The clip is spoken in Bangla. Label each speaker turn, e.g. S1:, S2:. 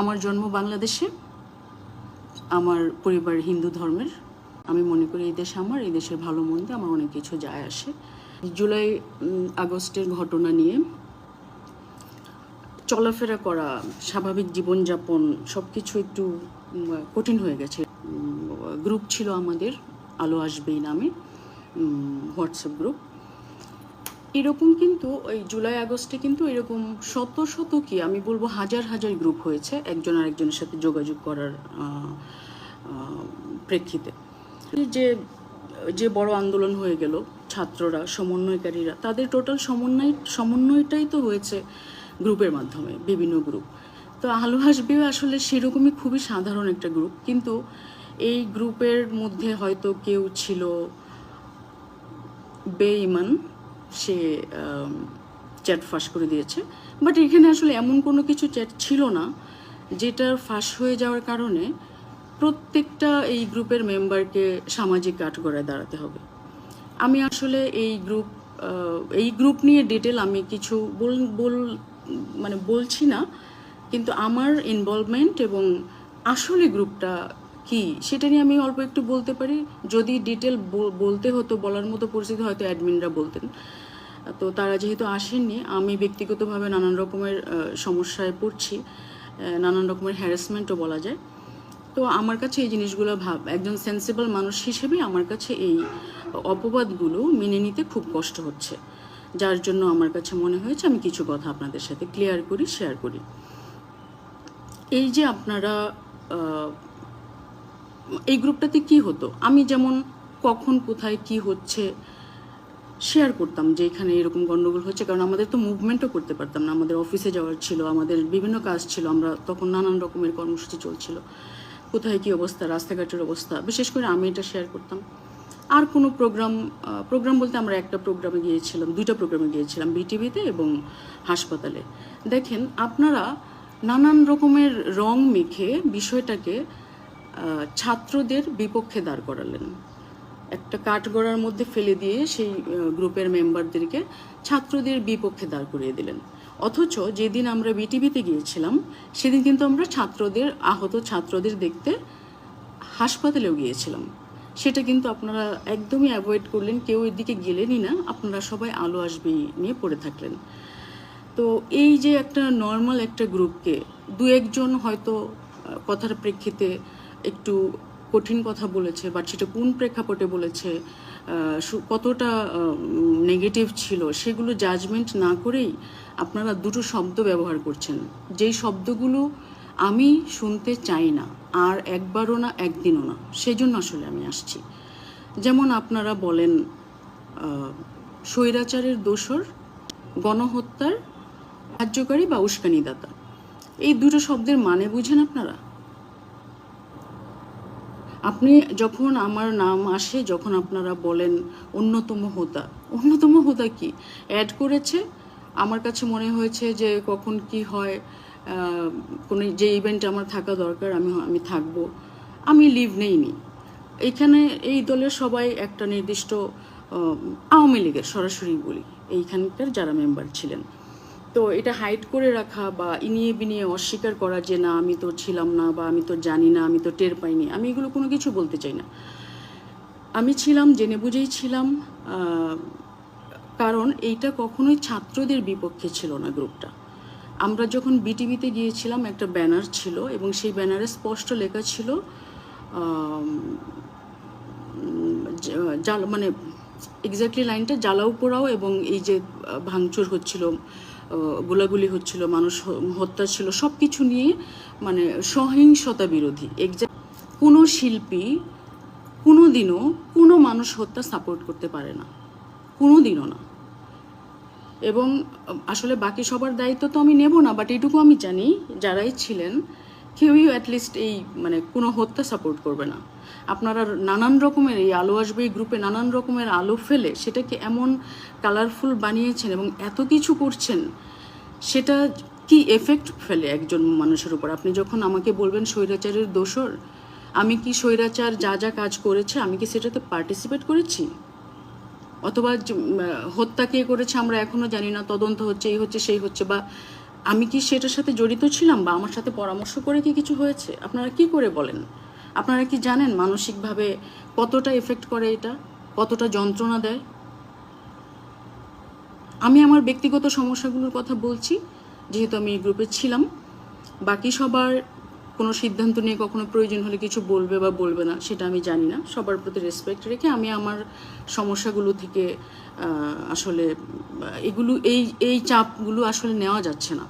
S1: আমার জন্ম বাংলাদেশে, আমার পরিবার হিন্দু ধর্মের। আমি মনে করি এই দেশ আমার, এই দেশের ভালো মন্দ, আমার অনেক কিছু যায় আসে। জুলাই আগস্টের ঘটনা নিয়ে চলাফেরা করা, স্বাভাবিক জীবনযাপন সব কিছু একটু কঠিন হয়ে গেছে। গ্রুপ ছিল আমাদের, আলো আসবেই নামে হোয়াটসঅ্যাপ গ্রুপ এরকম কিন্তু ওই জুলাই, আগস্টে কিন্তু এরকম শত শত কি আমি বলব হাজার হাজার গ্রুপ হয়েছে একজন আরেকজনের সাথে যোগাযোগ করার প্রেক্ষিতে। যে যে বড় আন্দোলন হয়ে গেল, ছাত্ররা, সমন্বয়কারীরা, তাদের টোটাল সমন্বয়, সমন্বয়টাই তো হয়েছে গ্রুপের মাধ্যমে, বিভিন্ন গ্রুপ তো আলু হাসবেও আসলে সেরকমই খুবই সাধারণ একটা গ্রুপ কিন্তু এই গ্রুপের মধ্যে হয়তো কেউ ছিল বেঈমান সে চ্যাট ফাঁস করে দিয়েছে। বাট এখানে আসলে এমন কোনো কিছু চ্যাট ছিল না যেটার ফাঁস হয়ে যাওয়ার কারণে প্রত্যেকটা এই গ্রুপের মেম্বারকে সামাজিক কাঠগড়ায় দাঁড়াতে হবে। আমি আসলে এই গ্রুপ এই গ্রুপ নিয়ে ডিটেল আমি কিছু বল বল মানে বলছি না, কিন্তু আমার ইনভলভমেন্ট এবং আসলে গ্রুপটা কি? সেটা নিয়ে আমি অল্প একটু বলতে পারি। যদি ডিটেল বলতে হতো, বলার মতো পরিস্থিতি হয়তো অ্যাডমিনরা বলতেন। তো তারা যেহেতু আসেননি, আমি ব্যক্তিগতভাবে নানান রকমের সমস্যায় পড়ছি। নানান রকমের হ্যারাসমেন্টও বলা যায়। তো আমার কাছে এই জিনিসগুলো ভাব, একজন সেন্সিবল মানুষ হিসেবে আমার কাছে এই অপবাদগুলো মেনে নিতে খুব কষ্ট হচ্ছে। যার জন্য আমার কাছে মনে হয়েছে, আমি কিছু কথা আপনাদের সাথে ক্লিয়ার করি শেয়ার করি। এই যে আপনারা এই গ্রুপটাতে কি হতো? আমি যেমন কখন কোথায় কি হচ্ছে শেয়ার করতাম যে এখানে এরকম গন্ডগোল হচ্ছে, কারণ আমাদের তো মুভমেন্টও করতে পারতাম না। আমাদের অফিসে যাওয়ার ছিল, আমাদের বিভিন্ন কাজ ছিল, আমরা তখন নানান রকমের কর্মসূচি চলছিল। কোথায় কি অবস্থা, রাস্তাঘাটের অবস্থা, বিশেষ করে আমি এটা শেয়ার করতাম। আর কোনো প্রোগ্রাম প্রোগ্রাম বলতে আমরা একটা প্রোগ্রামে গিয়েছিলাম, দুইটা প্রোগ্রামে গিয়েছিলাম বিটিভিতে এবং হাসপাতালে। দেখেন, আপনারা নানান রকমের রং মেখে বিষয়টাকে ছাত্রদের বিপক্ষে দাঁড় করালেন। একটা কাঠগড়ার মধ্যে ফেলে দিয়ে সেই গ্রুপের মেম্বারদেরকে ছাত্রদের বিপক্ষে দাঁড় করিয়ে দিলেন। অথচ যেদিন আমরা বিটিভিতে গিয়েছিলাম, সেদিন কিন্তু আমরা ছাত্রদের, আহত ছাত্রদের দেখতে হাসপাতালেও গিয়েছিলাম। সেটা কিন্তু আপনারা একদমই অ্যাভয়েড করলেন, কেউ এদিকে গেলেনই না, আপনারা সবাই আলো আসবেই নিয়ে পড়ে থাকলেন। তো এই যে একটা নর্মাল একটা গ্রুপকে দু একজন হয়তো কথার প্রেক্ষিতে একটু কঠিন কথা বলেছে বাট সেটা কোন প্রেক্ষাপটে বলেছে কতটা নেগেটিভ ছিল, সেগুলো জাজমেন্ট না করেই আপনারা দুটো শব্দ ব্যবহার করছেন। যেই শব্দগুলো আমি শুনতে চাই না, আর একবারও না, একদিনও না সেই জন্য আসলে আমি আসছি। যেমন আপনারা বলেন স্বৈরাচারের দোসর, গণহত্যার সাহায্যকারী বা উস্কানিদাতা। এই দুটো শব্দের মানে বুঝেন আপনারা? আপনি যখন আমার নাম আসে, যখন আপনারা বলেন অন্যতম হোতা অন্যতম হোতা কি? অ্যাড করেছে। আমার কাছে মনে হয়েছে যে কখন কি হয় কোনো যে ইভেন্ট আমার থাকা দরকার, আমি আমি থাকব। আমি লিভ নেইনি। এইখানে এই দলের সবাই একটা নির্দিষ্ট আওয়ামী লীগের, সরাসরি বলি, এইখানকার যারা মেম্বার ছিলেন। তো এটা হাইড করে রাখা বা ইনিয়ে বিনিয়ে অস্বীকার করা যে না, আমি তো ছিলাম না বা আমি তো জানি না, আমি তো টের পাইনি, আমি এগুলো কোনো কিছু বলতে চাই না। আমি ছিলাম, জেনে বুঝেই ছিলাম কারণ এইটা কখনোই ছাত্রদের বিপক্ষে ছিল না গ্রুপটা। আমরা যখন বিটিভিতে গিয়েছিলাম, একটা ব্যানার ছিল এবং সেই ব্যানারে স্পষ্ট লেখা ছিল মানে এক্স্যাক্টলি লাইনটা জ্বালাও পোড়াও এবং এই যে ভাঙচুর হচ্ছিল গোলাগুলি হচ্ছিল, মানুষ হত্যা ছিল সব কিছু নিয়ে মানে সহিংসতা বিরোধী। এক্সাক্ট কোনো শিল্পী কোনো দিনও কোনো মানুষ হত্যা সাপোর্ট করতে পারে না। কোনো দিনও না। এবং আসলে বাকি সবার দায়িত্ব তো আমি নেব না বাট এটুকু আমি জানি, যারাই ছিলেন কেউই অ্যাটলিস্ট এই মানে কোনো হত্যা সাপোর্ট করবে না। আপনারা নানান রকমের এই আলো আসবে, এই গ্রুপে নানান রকমের আলো ফেলে সেটাকে এমন কালারফুল বানিয়েছেন এবং এত কিছু করছেন, সেটা কি এফেক্ট ফেলে একজন মানুষের উপর? আপনি যখন আমাকে বলবেন স্বৈরাচারের দোষর, আমি কি স্বৈরাচার যা যা কাজ করেছে, আমি কি সেটাতে পার্টিসিপেট করেছি? অথবা হত্যা কে করেছে আমরা এখনও জানি না, তদন্ত হচ্ছে, এই হচ্ছে, সেই হচ্ছে বা আমি কি সেটার সাথে জড়িত ছিলাম বা আমার সাথে পরামর্শ করে কি কিছু হয়েছে? আপনারা কি করে বলেন? আপনারা কি জানেন মানসিকভাবে কতটা এফেক্ট করে এটা? কতটা যন্ত্রণা দেয়? আমি আমার ব্যক্তিগত সমস্যাগুলোর কথা বলছি, যেহেতু আমি এই গ্রুপে ছিলাম। বাকি সবার কোনো সিদ্ধান্ত নিয়ে কখনো প্রয়োজন হলে কিছু বলবে বা বলবে না, সেটা আমি জানি না। সবার প্রতি রেসপেক্ট রেখে আমি আমার সমস্যাগুলো থেকে আসলে, এগুলো, এই এই চাপগুলো আসলে নেওয়া যাচ্ছে না।